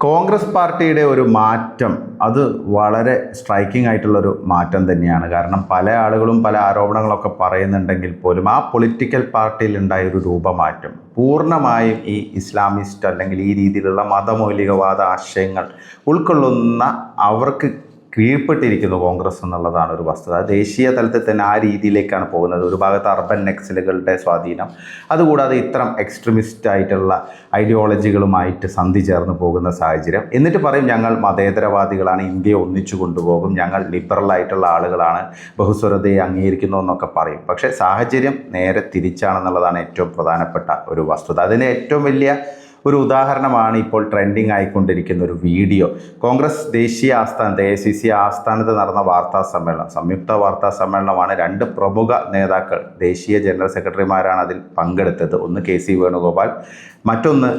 കോൺഗ്രസ് പാർട്ടിയുടെ ഒരു മാറ്റം അത് വളരെ സ്ട്രൈക്കിംഗ് ആയിട്ടുള്ളൊരു മാറ്റം തന്നെയാണ്. കാരണം പല ആളുകളും പല ആരോപണങ്ങളൊക്കെ പറയുന്നുണ്ടെങ്കിൽ പോലും ആ പൊളിറ്റിക്കൽ പാർട്ടിയിൽ ഉണ്ടായ ഒരു രൂപമാറ്റം പൂർണമായും ഈ ഇസ്ലാമിസ്റ്റ് അല്ലെങ്കിൽ ഈ രീതിയിലുള്ള മതമൗലികവാദ ആശയങ്ങൾ ഉൾക്കൊള്ളുന്ന അവർക്ക് കീഴ്പ്പെട്ടിരിക്കുന്നു കോൺഗ്രസ് എന്നുള്ളതാണ് ഒരു വസ്തുത. ദേശീയ തലത്തിൽ തന്നെ ആ രീതിയിലേക്കാണ് പോകുന്നത്. ഒരു ഭാഗത്ത് അർബൻ നെക്സലുകളുടെ സ്വാധീനം അതുകൂടാതെ ഇത്തരം എക്സ്ട്രീമിസ്റ്റ് ആയിട്ടുള്ള ഐഡിയോളജികളുമായിട്ട് സന്ധി ചേർന്ന് പോകുന്ന സാഹചര്യം. എന്നിട്ട് പറയും ഞങ്ങൾ മതേതരവാദികളാണ് ഇന്ത്യയെ ഒന്നിച്ചു കൊണ്ടുപോകും ഞങ്ങൾ ലിബറൽ ആയിട്ടുള്ള ആളുകളാണ് ബഹുസ്വരതയെ അംഗീകരിക്കുന്നു എന്നൊക്കെ പറയും. പക്ഷേ സാഹചര്യം നേരെ തിരിച്ചാണെന്നുള്ളതാണ് ഏറ്റവും പ്രധാനപ്പെട്ട ഒരു വസ്തുത. അതിന് ഏറ്റവും വലിയ ഒരു ഉദാഹരണമാണ് ഇപ്പോൾ ട്രെൻഡിങ് ആയിക്കൊണ്ടിരിക്കുന്ന ഒരു വീഡിയോ. കോൺഗ്രസ് ദേശീയ ആസ്ഥാനത്ത് എ സി സി ആസ്ഥാനത്ത് നടന്ന വാർത്താ സമ്മേളനം. സംയുക്ത വാർത്താ സമ്മേളനമാണ് രണ്ട് പ്രമുഖ നേതാക്കൾ. ദേശീയ ജനറൽ സെക്രട്ടറിമാരാണ് അതിൽ പങ്കെടുത്തത്. ഒന്ന് കെ സി വേണുഗോപാൽ മറ്റൊന്ന്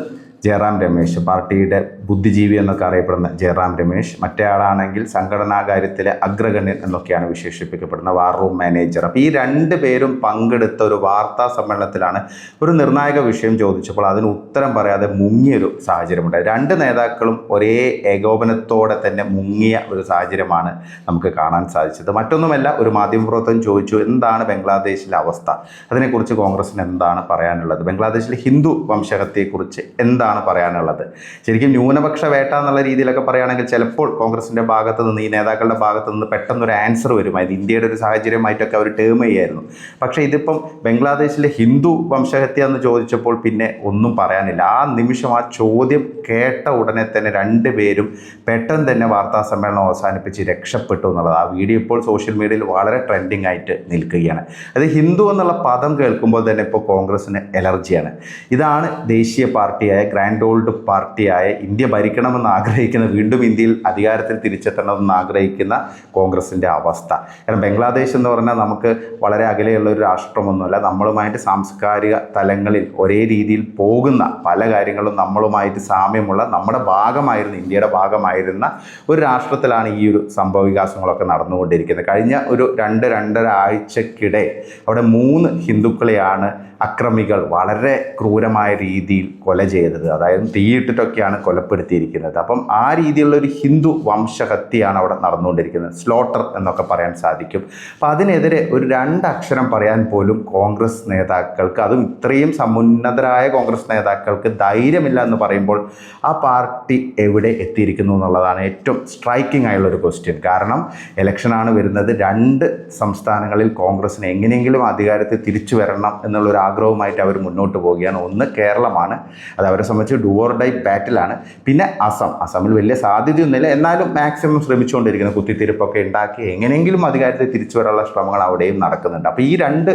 ജയറാം രമേശ്. പാർട്ടിയുടെ ബുദ്ധിജീവി എന്നൊക്കെ അറിയപ്പെടുന്ന ജയറാം രമേശ്. മറ്റേ ആളാണെങ്കിൽ സംഘടനാ കാര്യത്തിലെ അഗ്രഗണ്യൻ എന്നൊക്കെയാണ് വിശേഷിപ്പിക്കപ്പെടുന്ന വാർ റൂം മാനേജർ. അപ്പോൾ ഈ രണ്ട് പേരും പങ്കെടുത്ത ഒരു വാർത്താ സമ്മേളനത്തിലാണ് ഒരു നിർണായക വിഷയം ചോദിച്ചപ്പോൾ അതിന് ഉത്തരം പറയാതെ മുങ്ങിയൊരു സാഹചര്യമുണ്ട് രണ്ട് നേതാക്കളും ഒരേ ഏകോപനത്തോടെ തന്നെ മുങ്ങിയ ഒരു സാഹചര്യമാണ് നമുക്ക് കാണാൻ സാധിച്ചത്. മറ്റൊന്നുമല്ല ഒരു മാധ്യമപ്രവർത്തകൻ ചോദിച്ചു എന്താണ് ബംഗ്ലാദേശിലെ അവസ്ഥ? അതിനെക്കുറിച്ച് കോൺഗ്രസിന് എന്താണ് പറയാനുള്ളത്? ബംഗ്ലാദേശിലെ ഹിന്ദു വംശഹത്യയെക്കുറിച്ച് എന്താണ് പറയാനുള്ളത്? ശരിക്കും ന്യൂനപക്ഷ വേട്ട എന്നുള്ള രീതിയിലൊക്കെ പറയുകയാണെങ്കിൽ ചിലപ്പോൾ കോൺഗ്രസിന്റെ ഭാഗത്ത് നിന്ന് ഈ നേതാക്കളുടെ ഭാഗത്ത് നിന്ന് പെട്ടെന്നൊരു ആൻസർ വരുമായിരുന്നു. ഇന്ത്യയുടെ ഒരു സാഹചര്യമായിട്ടൊക്കെ അവർ ടേം ചെയ്യായിരുന്നു. പക്ഷേ ഇതിപ്പം ബംഗ്ലാദേശിലെ ഹിന്ദു വംശഹത്യ എന്ന് ചോദിച്ചപ്പോൾ പിന്നെ ഒന്നും പറയാനില്ല. ആ നിമിഷം ആ ചോദ്യം കേട്ട ഉടനെ തന്നെ രണ്ടുപേരും പെട്ടെന്ന് തന്നെ വാർത്താ സമ്മേളനം അവസാനിപ്പിച്ച് രക്ഷപ്പെട്ടു എന്നുള്ളത്. ആ വീഡിയോ ഇപ്പോൾ സോഷ്യൽ മീഡിയയിൽ വളരെ ട്രെൻഡിങ് ആയിട്ട് നിൽക്കുകയാണ്. അത് ഹിന്ദു എന്നുള്ള പദം കേൾക്കുമ്പോൾ തന്നെ ഇപ്പോൾ കോൺഗ്രസിന് എലർജിയാണ് ഇതാണ് ദേശീയ പാർട്ടിയായ ഗ്രാൻഡ് ഓൾഡ് പാർട്ടിയായ ഇന്ത്യ ഭരിക്കണമെന്ന് ആഗ്രഹിക്കുന്ന വീണ്ടും ഇന്ത്യയിൽ അധികാരത്തിൽ തിരിച്ചെത്തണമെന്ന് ആഗ്രഹിക്കുന്ന കോൺഗ്രസിന്റെ അവസ്ഥ. കാരണം ബംഗ്ലാദേശ് എന്ന് പറഞ്ഞാൽ നമുക്ക് വളരെ അകലെയുള്ള ഒരു രാഷ്ട്രമൊന്നുമല്ല. നമ്മളുമായിട്ട് സാംസ്കാരിക തലങ്ങളിൽ ഒരേ രീതിയിൽ പോകുന്ന പല കാര്യങ്ങളും നമ്മളുമായിട്ട് സാമ്യമുള്ള നമ്മുടെ ഭാഗമായിരുന്ന ഇന്ത്യയുടെ ഭാഗമായിരുന്ന ഒരു രാഷ്ട്രത്തിലാണ് ഈ ഒരു സംഭവ വികാസങ്ങളൊക്കെ നടന്നുകൊണ്ടിരിക്കുന്നത്. കഴിഞ്ഞ ഒരു രണ്ട് രണ്ടര ആഴ്ചക്കിടെ അവിടെ മൂന്ന് ഹിന്ദുക്കളെയാണ് അക്രമികൾ വളരെ ക്രൂരമായ രീതിയിൽ കൊല ചെയ്തത്. അതായത് തീയിട്ടിട്ടൊക്കെയാണ് കൊലപ്പെടുത്തിയിരിക്കുന്നത്. അപ്പം ആ രീതിയിലുള്ള ഒരു ഹിന്ദു വംശഹത്യയാണ് അവിടെ നടന്നുകൊണ്ടിരിക്കുന്നത്. സ്ലോട്ടർ എന്നൊക്കെ പറയാൻ സാധിക്കും. അപ്പം അതിനെതിരെ ഒരു രണ്ടക്ഷരം പറയാൻ പോലും കോൺഗ്രസ് നേതാക്കൾക്ക് അതും ഇത്രയും സമുന്നതരായ കോൺഗ്രസ് നേതാക്കൾക്ക് ധൈര്യമില്ല എന്ന് പറയുമ്പോൾ ആ പാർട്ടി എവിടെ എത്തിയിരിക്കുന്നു എന്നുള്ളതാണ് ഏറ്റവും സ്ട്രൈക്കിംഗ് ആയുള്ള ഒരു ക്വസ്റ്റ്യൻ. കാരണം ഇലക്ഷനാണ് വരുന്നത്. രണ്ട് സംസ്ഥാനങ്ങളിൽ കോൺഗ്രസിന് എങ്ങനെയെങ്കിലും അധികാരത്തിൽ തിരിച്ചു വരണം എന്നുള്ളൊരു ആഗ്രഹവുമായിട്ട് അവർ മുന്നോട്ട് പോവുകയാണ്. ഒന്ന് കേരളമാണ്. അത് അവരെ സംബന്ധിച്ച് ഡുവോർ ഡൈ ബാറ്റിലാണ് പിന്നെ അസം. അസമിൽ വലിയ സാധ്യതയൊന്നുമില്ല. എന്നാലും മാക്സിമം ശ്രമിച്ചുകൊണ്ടിരിക്കുന്ന. കുത്തിത്തിരിപ്പൊക്കെ ഉണ്ടാക്കി എങ്ങനെയെങ്കിലും അധികാരത്തിൽ തിരിച്ചു വരാനുള്ള ശ്രമങ്ങൾ അവിടെയും നടക്കുന്നുണ്ട്. അപ്പോൾ ഈ രണ്ട്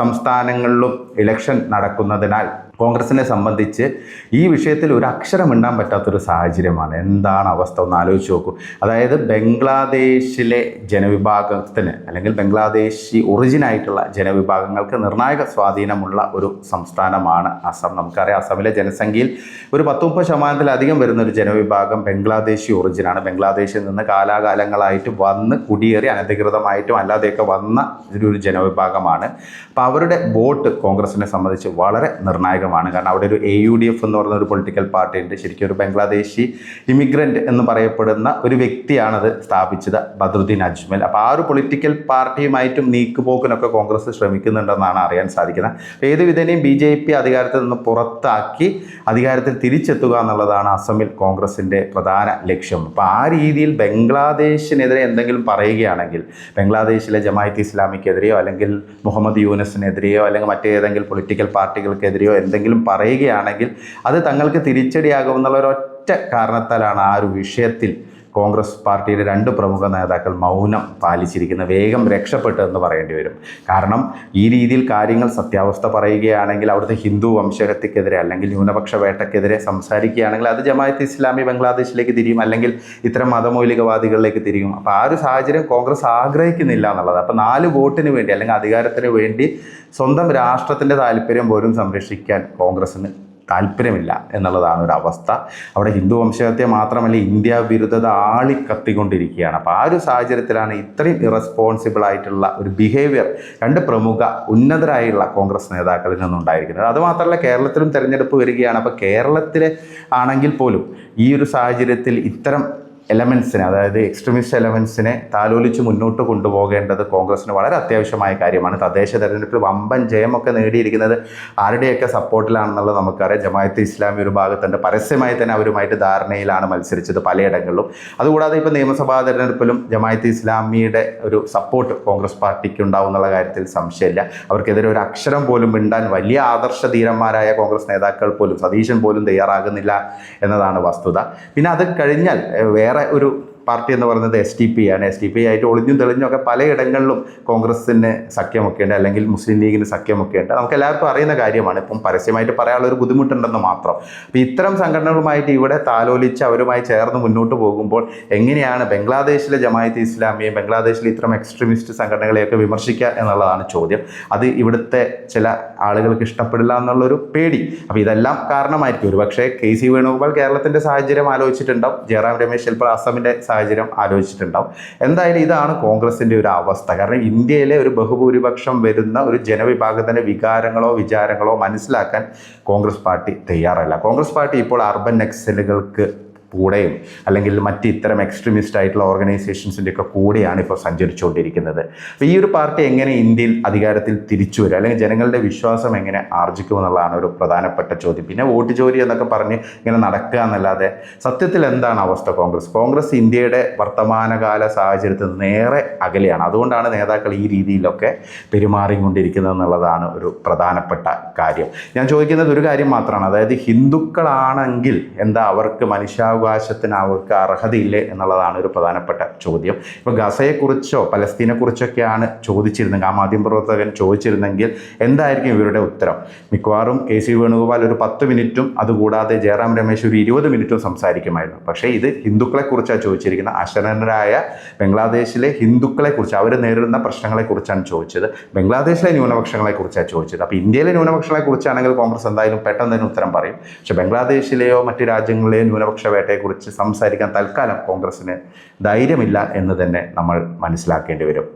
സംസ്ഥാനങ്ങളിലും ഇലക്ഷൻ നടക്കുന്നതിനാൽ കോൺഗ്രസിനെ സംബന്ധിച്ച് ഈ വിഷയത്തിൽ ഒരു അക്ഷരം ഇണ്ടാൻ പറ്റാത്തൊരു സാഹചര്യമാണ്. എന്താണ് അവസ്ഥ? ഒന്ന് ആലോചിച്ച് നോക്കൂ. അതായത് ബംഗ്ലാദേശിലെ ജനവിഭാഗത്തിന് അല്ലെങ്കിൽ ബംഗ്ലാദേശി ഒറിജിനായിട്ടുള്ള ജനവിഭാഗങ്ങൾക്ക് നിർണായക സ്വാധീനമുള്ള ഒരു സംസ്ഥാനമാണ് അസം. നമുക്കറിയാം അസമിലെ ജനസംഖ്യയിൽ ഒരു പത്ത് മുപ്പത് ശതമാനത്തിലധികം വരുന്ന ഒരു ജനവിഭാഗം ബംഗ്ലാദേശി ഒറിജിനാണ് ബംഗ്ലാദേശിൽ നിന്ന് കാലാകാലങ്ങളായിട്ട് വന്ന് കുടിയേറി അനധികൃതമായിട്ടും അല്ലാതെയൊക്കെ വന്ന ഒരു ജനവിഭാഗമാണ്. അപ്പോൾ അവരുടെ വോട്ട് കോൺഗ്രസിനെ സംബന്ധിച്ച് വളരെ നിർണായകമാണ് കാരണം അവിടെ ഒരു എ യു ഡി എഫ് എന്ന് പറയുന്ന ഒരു പൊളിറ്റിക്കൽ പാർട്ടി ഉണ്ട്. ശരിക്കും ഒരു ബംഗ്ലാദേശി ഇമിഗ്രന്റ് എന്ന് പറയപ്പെടുന്ന ഒരു വ്യക്തിയാണത് സ്ഥാപിച്ചത് ബദ്രുദ്ദീൻ അജ്മൽ. അപ്പോൾ ആ ഒരു പൊളിറ്റിക്കൽ പാർട്ടിയുമായിട്ടും നീക്കുപോക്കിനൊക്കെ കോൺഗ്രസ് ശ്രമിക്കുന്നുണ്ടെന്നാണ് അറിയാൻ സാധിക്കുന്നത്. ഏത് വിധേനയും ബി ജെ പി അധികാരത്തിൽ നിന്ന് പുറത്താക്കി അധികാരത്തിൽ തിരിച്ചെത്തുക എന്നുള്ളതാണ് അസമിൽ കോൺഗ്രസിന്റെ പ്രധാന ലക്ഷ്യം. അപ്പോൾ ആ രീതിയിൽ ബംഗ്ലാദേശിനെതിരെ എന്തെങ്കിലും പറയുകയാണെങ്കിൽ ബംഗ്ലാദേശിലെ ജമായത്ത് ഇസ്ലാമിക്കെതിരെയോ അല്ലെങ്കിൽ മുഹമ്മദ് യൂനസിനെതിരെയോ അല്ലെങ്കിൽ മറ്റേതെങ്കിലും പൊളിറ്റിക്കൽ പാർട്ടികൾക്കെതിരെയോ എന്തെങ്കിലും പറയുകയാണെങ്കിൽ അത് തങ്ങൾക്ക് തിരിച്ചടിയാകുമെന്നുള്ള ഒരൊറ്റ കാരണത്താലാണ് ആ ഒരു വിഷയത്തിൽ കോൺഗ്രസ് പാർട്ടിയുടെ രണ്ട് പ്രമുഖ നേതാക്കൾ മൗനം പാലിച്ചിരിക്കുന്ന വേഗം രക്ഷപ്പെട്ടു എന്ന് പറയേണ്ടി വരും. കാരണം ഈ രീതിയിൽ കാര്യങ്ങൾ സത്യാവസ്ഥ പറയുകയാണെങ്കിൽ അവിടുത്തെ ഹിന്ദു വംശഹത്യക്കെതിരെ അല്ലെങ്കിൽ ന്യൂനപക്ഷ വേട്ടക്കെതിരെ സംസാരിക്കുകയാണെങ്കിൽ അത് ജമായത്ത് ഇസ്ലാമി ബംഗ്ലാദേശിലേക്ക് തിരിയും അല്ലെങ്കിൽ ഇത്തരം മതമൗലികവാദികളിലേക്ക് തിരിയും. അപ്പോൾ ആ ഒരു സാഹചര്യം കോൺഗ്രസ് ആഗ്രഹിക്കുന്നില്ല എന്നുള്ളത്. അപ്പോൾ നാല് വോട്ടിന് വേണ്ടി അല്ലെങ്കിൽ അധികാരത്തിന് വേണ്ടി സ്വന്തം രാഷ്ട്രത്തിന്റെ താല്പര്യം പോലും സംരക്ഷിക്കാൻ കോൺഗ്രസ്സിന് താല്പര്യമില്ല എന്നുള്ളതാണ് ഒരു അവസ്ഥ. അവിടെ ഹിന്ദു വംശഹത്യ മാത്രമല്ല ഇന്ത്യ വിരുദ്ധത ആളിക്കത്തിക്കൊണ്ടിരിക്കുകയാണ് അപ്പോൾ ആ ഒരു സാഹചര്യത്തിലാണ് ഇത്രയും ഇറസ്പോൺസിബിൾ ആയിട്ടുള്ള ഒരു ബിഹേവിയർ രണ്ട് പ്രമുഖ ഉന്നതരായുള്ള കോൺഗ്രസ് നേതാക്കളിൽ നിന്നുണ്ടായിരിക്കുന്നത്. അതുമാത്രമല്ല കേരളത്തിലും തെരഞ്ഞെടുപ്പ് വരികയാണ്. അപ്പോൾ കേരളത്തിലെ ആണെങ്കിൽ പോലും ഈ ഒരു സാഹചര്യത്തിൽ ഇത്തരം എലമെൻസിനെ അതായത് എക്സ്ട്രീമിസ്റ്റ് എലമെൻസിനെ താലോലിച്ച് മുന്നോട്ട് കൊണ്ടുപോകേണ്ടത് കോൺഗ്രസിന് വളരെ അത്യാവശ്യമായ കാര്യമാണ്. തദ്ദേശ തെരഞ്ഞെടുപ്പിൽ വമ്പൻ ജയമൊക്കെ നേടിയിരിക്കുന്നത് ആരുടെയൊക്കെ സപ്പോർട്ടിലാണെന്നുള്ളത് നമുക്കറിയാം. ജമായത്ത് ഇസ്ലാമി ഒരു ഭാഗത്തുണ്ട്. പരസ്യമായി തന്നെ അവരുമായിട്ട് ധാരണയിലാണ് മത്സരിച്ചത് പലയിടങ്ങളിലും. അതുകൂടാതെ ഇപ്പോൾ നിയമസഭാ തെരഞ്ഞെടുപ്പിലും ജമായത്ത് ഇസ്ലാമിയുടെ ഒരു സപ്പോർട്ട് കോൺഗ്രസ് പാർട്ടിക്ക് ഉണ്ടാവും എന്നുള്ള കാര്യത്തിൽ സംശയമില്ല. അവർക്കെതിരെ ഒരു അക്ഷരം പോലും മിണ്ടാൻ വലിയ ആദർശ ധീരന്മാരായ കോൺഗ്രസ് നേതാക്കൾ പോലും സതീശൻ പോലും തയ്യാറാകുന്നില്ല എന്നതാണ് വസ്തുത. പിന്നെ അത് കഴിഞ്ഞാൽ വേറെ ഒരു പാർട്ടി എന്ന് പറയുന്നത് എസ് ടി പി ആണ്. എസ് ടി പി ആയിട്ട് ഒളിഞ്ഞും തെളിഞ്ഞും ഒക്കെ പലയിടങ്ങളിലും കോൺഗ്രസിന് സഖ്യമൊക്കെ ഉണ്ട് അല്ലെങ്കിൽ മുസ്ലിം ലീഗിന് സഖ്യമൊക്കെ ഉണ്ട്. നമുക്ക് എല്ലാവർക്കും അറിയുന്ന കാര്യമാണ്. ഇപ്പം പരസ്യമായിട്ട് പറയാനുള്ള ഒരു ബുദ്ധിമുട്ടുണ്ടെന്ന് മാത്രം. അപ്പം ഇത്തരം സംഘടനകളുമായിട്ട് ഇവിടെ താലോലിച്ച് അവരുമായി ചേർന്ന് മുന്നോട്ട് പോകുമ്പോൾ എങ്ങനെയാണ് ബംഗ്ലാദേശിലെ ജമായത്ത് ഇസ്ലാമിയെ ബംഗ്ലാദേശിലെ ഇത്തരം എക്സ്ട്രീമിസ്റ്റ് സംഘടനകളെയൊക്കെ വിമർശിക്കുക എന്നുള്ളതാണ് ചോദ്യം. അത് ഇവിടുത്തെ ചില ആളുകൾക്ക് ഇഷ്ടപ്പെടില്ല എന്നുള്ളൊരു പേടി. അപ്പോൾ ഇതെല്ലാം കാരണമായിരിക്കും. ഒരു പക്ഷേ കെ സി വേണുഗോപാൽ കേരളത്തിന്റെ സാഹചര്യം ആലോചിച്ചിട്ടുണ്ടാവും. ജയറാം രമേശ് ചിലപ്പോൾ അസമിന്റെ സാഹചര്യം ആലോചിച്ചിട്ടുണ്ടാവും. എന്തായാലും ഇതാണ് കോൺഗ്രസിന്റെ ഒരു അവസ്ഥ. കാരണം ഇന്ത്യയിലെ ഒരു ബഹുഭൂരിപക്ഷം വരുന്ന ഒരു ജനവിഭാഗത്തിന്റെ വികാരങ്ങളോ വിചാരങ്ങളോ മനസ്സിലാക്കാൻ കോൺഗ്രസ് പാർട്ടി തയ്യാറല്ല. കോൺഗ്രസ് പാർട്ടി ഇപ്പോൾ അർബൻ നക്സലുകൾക്ക് കൂടെയും അല്ലെങ്കിൽ മറ്റ് ഇത്തരം എക്സ്ട്രീമിസ്റ്റ് ആയിട്ടുള്ള ഓർഗനൈസേഷൻസിന്റെ ഒക്കെ കൂടെയാണ് ഇപ്പോൾ സഞ്ചരിച്ചുകൊണ്ടിരിക്കുന്നത്. അപ്പോൾ ഈ ഒരു പാർട്ടി എങ്ങനെ ഇന്ത്യയിൽ അധികാരത്തിൽ തിരിച്ചു വരും? അല്ലെങ്കിൽ ജനങ്ങളുടെ വിശ്വാസം എങ്ങനെ ആർജിക്കും എന്നുള്ളതാണ് ഒരു പ്രധാനപ്പെട്ട ചോദ്യം. പിന്നെ വോട്ട് ജോലി എന്നൊക്കെ പറഞ്ഞ് ഇങ്ങനെ നടക്കുക എന്നല്ലാതെ സത്യത്തിൽ എന്താണ് അവസ്ഥ കോൺഗ്രസ്? കോൺഗ്രസ് ഇന്ത്യയുടെ വർത്തമാനകാല സാഹചര്യത്തിൽ നേരെ അകലെയാണ്. അതുകൊണ്ടാണ് നേതാക്കൾ ഈ രീതിയിലൊക്കെ പെരുമാറിക്കൊണ്ടിരിക്കുന്നത് എന്നുള്ളതാണ് ഒരു പ്രധാനപ്പെട്ട കാര്യം. ഞാൻ ചോദിക്കുന്നത് ഒരു കാര്യം മാത്രമാണ്. അതായത് ഹിന്ദുക്കളാണെങ്കിൽ എന്താ അവർക്ക് മനുഷ്യാവകാശത്തിന് അവർക്ക് അർഹതയില്ലേ എന്നുള്ളതാണ് ഒരു പ്രധാനപ്പെട്ട ചോദ്യം. ഇപ്പോൾ ഗസയെക്കുറിച്ചോ പലസ്തീനെക്കുറിച്ചൊക്കെയാണ് ചോദിച്ചിരുന്നെങ്കിൽ ആ മാധ്യമപ്രവർത്തകൻ ചോദിച്ചിരുന്നെങ്കിൽ എന്തായിരിക്കും ഇവരുടെ ഉത്തരം? മിക്കവാറും കെ സി വേണുഗോപാൽ ഒരു പത്ത് മിനിറ്റും അതുകൂടാതെ ജയറാം രമേശ് ഒരു ഇരുപത് മിനിറ്റും സംസാരിക്കുമായിരുന്നു. പക്ഷേ ഇത് ഹിന്ദുക്കളെക്കുറിച്ചാണ് ചോദിച്ചിരിക്കുന്നത്. അശരണരായ ബംഗ്ലാദേശിലെ ഹിന്ദുക്കളെക്കുറിച്ച് അവർ നേരിടുന്ന പ്രശ്നങ്ങളെക്കുറിച്ചാണ് ചോദിച്ചത്. ബംഗ്ലാദേശിലെ ന്യൂനപക്ഷങ്ങളെക്കുറിച്ചാണ് ചോദിച്ചത്. അപ്പോൾ ഇന്ത്യയിലെ ന്യൂനപക്ഷങ്ങളെക്കുറിച്ചാണെങ്കിൽ കോൺഗ്രസ് എന്തായാലും പെട്ടെന്ന് തന്നെ ഉത്തരം പറയും. പക്ഷേ ബംഗ്ലാദേശിലെയോ മറ്റ് രാജ്യങ്ങളിലെയോ ന്യൂനപക്ഷ വേട്ടയെക്കുറിച്ച് സംസാരിക്കാൻ തൽക്കാലം കോൺഗ്രസ്സിന് ധൈര്യമില്ല എന്ന് തന്നെ നമ്മൾ മനസ്സിലാക്കേണ്ടി വരും.